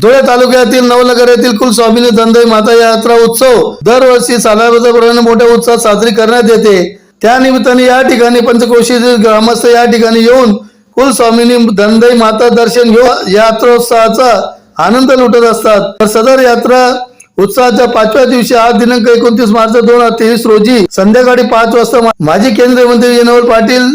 धुळे तालुक्यातील नवनगर येथील कुलस्वामिनी धनदई माता यात्रा उत्सव दरवर्षी सालाबाजाप्रमाणे मोठ्या उत्साहात साजरी करण्यात येते. त्या निमित्ताने या ठिकाणी पंचक्रोशीतील ग्रामस्थ या ठिकाणी येऊन कुलस्वामिनी धनदई माता दर्शन घेऊन यात्रोत्सवाचा आनंद लुटत असतात. तर सदर यात्रा उत्साहाच्या पाचव्या दिवशी आज दिनांक एकोणतीस मार्च दोन हजार तेवीस रोजी संध्याकाळी पाच वाजता माजी केंद्रीय मंत्री विनोद पाटील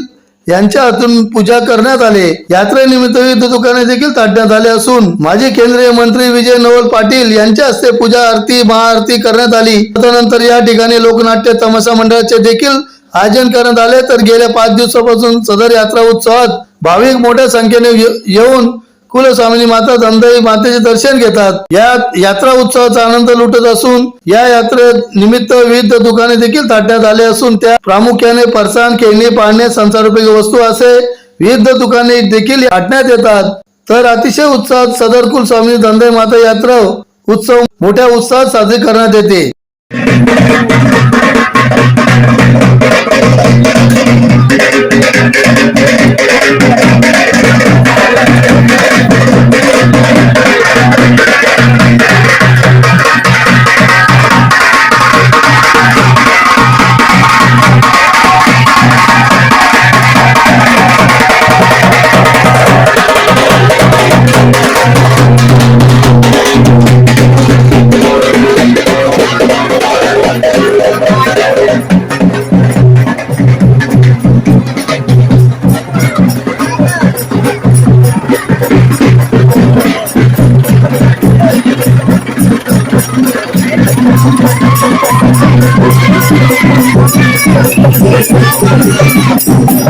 यांच्या हातून पूजा करण्यात आले. यात्रेनिमित्त विविध दुकाने देखील ताटण्यात आले असून माजी केंद्रीय मंत्री विजय नवल पाटील यांच्या हस्ते पूजा आरती महाआरती करण्यात आली. त्यानंतर या ठिकाणी लोकनाट्य तमाशा मंडळाचे देखील आयोजन करण्यात आले. तर गेल्या पाच दिवसापासून सदर यात्रा उत्सवात भाविक मोठ्या संख्येने येऊन कुलस्वामिनी माता धनदाई मातेचे दर्शन घेतात. या यात्रा उत्सवाचा आनंद लुटत असून या यात्रे निमित्त विविध दुकाने देखील थाटण्यात आले असून त्या प्रामुख्याने फरसाण खेळणी पाळणे संसारोपयोगी वस्तू असे विविध दुकाने देखील थाटण्यात येतात. तर अतिशय उत्साहात सदर कुलस्वामिनी धनदाई माता यात्रा उत्सव मोठ्या उत्साहात साजरी करण्यात येते.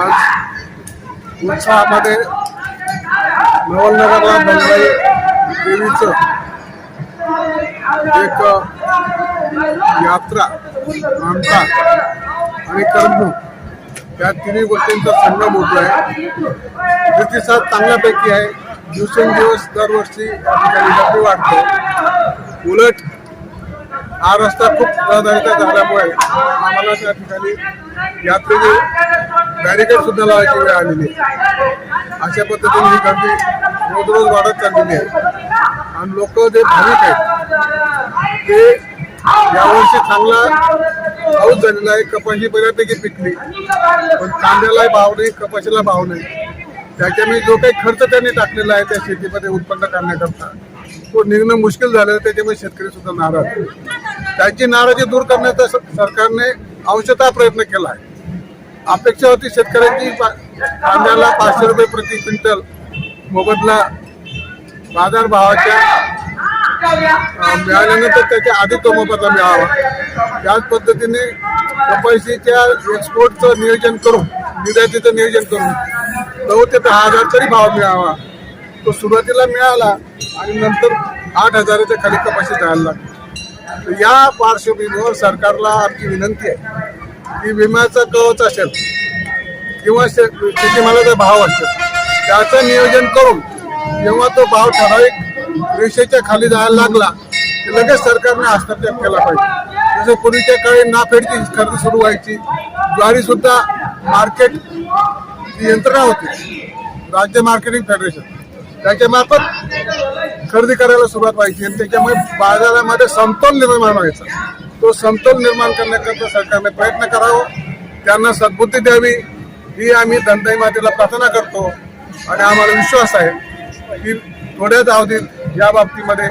आज उत्साहामध्ये नवलनगरला मंगई देवीचं एक यात्रा मानता आणि करमणूक. या तिन्ही गोष्टींचा संगम होतो आहे. प्रतिसाद चांगल्यापैकी आहे. दिवसेंदिवस दरवर्षी या ठिकाणी उलट हा रस्ता खूप रहदारीचा झाल्यामुळे आम्हाला त्या ठिकाणी यात्रेची बॅरिकेड सुद्धा लावायची वेळ आलेली अशा पद्धतीने ही गर्दी रोज रोज वाढत चाललेली आहे. आणि लोक जे भाविक आहेत ते यावर्षी चांगला पाऊस झालेला आहे. कपाशी बऱ्यापैकी पिकली. पण कांद्याला भाव नाही कपाशीला भाव नाही. त्याच्यामुळे जो काही खर्च त्यांनी टाकलेला आहे त्या शेतीमध्ये उत्पन्न करण्याकरता तो निघणं मुश्किल झालं त्याच्यामुळे शेतकरी सुद्धा नाराज त्यांची नाराजी दूर करण्याचा स- सरकारने अंशतः प्रयत्न केला आहे अपेक्षा होती शेतकऱ्यांची पा- कांद्याला पाचशे रुपये प्रति क्विंटल मोबदला बाजारभावाच्या मिळाल्यानंतर त्याच्या आधी तो मोबदला मिळावा. त्याच पद्धतीने कपाशीच्या एक्सपोर्टचं नियोजन करून निर्यातीचं नियोजन करून नऊ ते दहा हजार तरी भाव मिळावा. तो सुरुवातीला मिळाला आणि नंतर आठ हजाराच्या खाली कपाशी जायला लागली. या पार्श्वभूमीवर सरकारला आमची विनंती आहे की विम्याचा कवच असेल किंवा शे- शेतीमालाचा भाव असेल त्याचं नियोजन करून जेव्हा तो भाव ठराविक रेषेच्या खाली जायला लागला की लगेच सरकारने हस्तक्षेप केला पाहिजे. जसं पूर्वीच्या काळी नाफेडची खरेदी सुरू व्हायची ज्वारीसुद्धा मार्केट यंत्रणा होती राज्य मार्केटिंग फेडरेशन. त्याच्यामार्फत खरेदी करायला सुरुवात व्हायची आणि त्याच्यामुळे बाजारामध्ये समतोल निर्माण व्हायचा. तो समतोल निर्माण करण्याकरता सरकारने प्रयत्न करावा. त्यांना सद्बुद्धी द्यावी. ही आम्ही धनताई मातेला प्रार्थना करतो. आणि आम्हाला विश्वास आहे की थोड्याच अवधीत या बाबतीमध्ये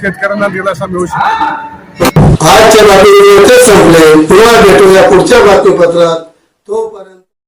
शेतकऱ्यांना दिलासा मिळू शकेल. आजच्या बातमी संपले. पुन्हा भेटूया पुढच्या बातमीपत्रात. तोपर्यंत